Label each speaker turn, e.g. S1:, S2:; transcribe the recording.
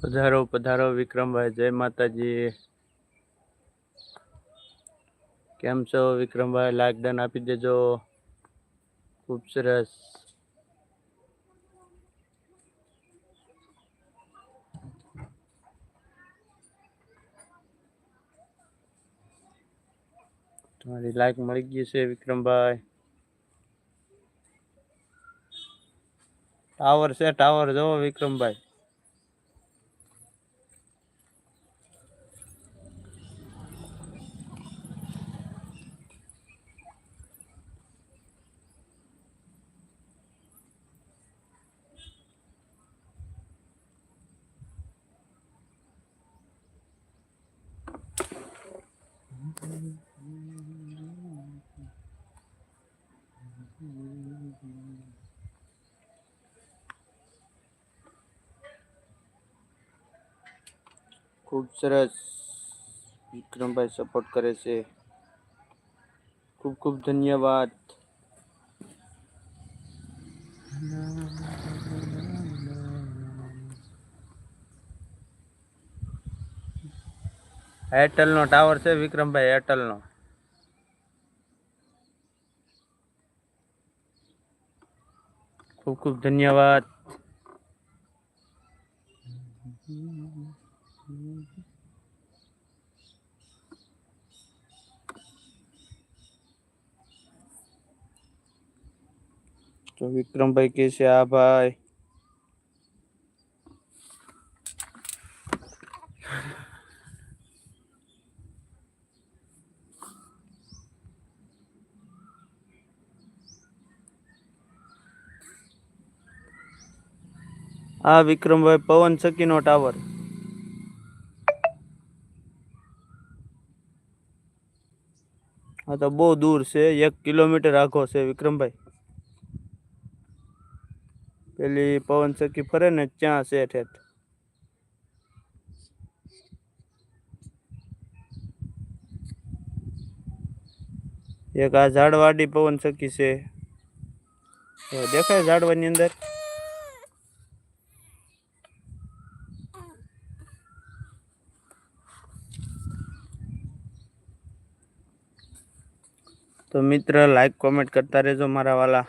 S1: પધારો પધારો વિક્રમભાઈ, જય માતાજી. કેમ છો વિક્રમભાઈ? લાઈક ડન આપી દેજો. ખૂબ સરસ. તમારી લાઈક મળી ગઈ છે વિક્રમભાઈ. ટાવર છે ટાવર જોવો વિક્રમભાઈ. ખૂબ સરસ વિક્રમભાઈ સપોર્ટ કરે છે ખૂબ ખૂબ ધન્યવાદ એરટેલ નો ટાવર છે વિક્રમભાઈ એરટેલ નો ખૂબ ખૂબ ધન્યવાદ તો વિક્રમભાઈ કે છે આ ભાઈ આ વિક્રમભાઈ પવન સખીનો ટાવર. આ તો બહુ દૂર છે, એક કિલોમીટર આખો છે વિક્રમભાઈ. પેલી પવન સખી ફરે ને ત્યાં છે ઠેઠ એક આ ઝાડવાડી પવન સખી છે. દેખાય ઝાડવાની અંદર? તો મિત્ર લાઈક કોમેન્ટ કરતા રહેજો મારા વાલા.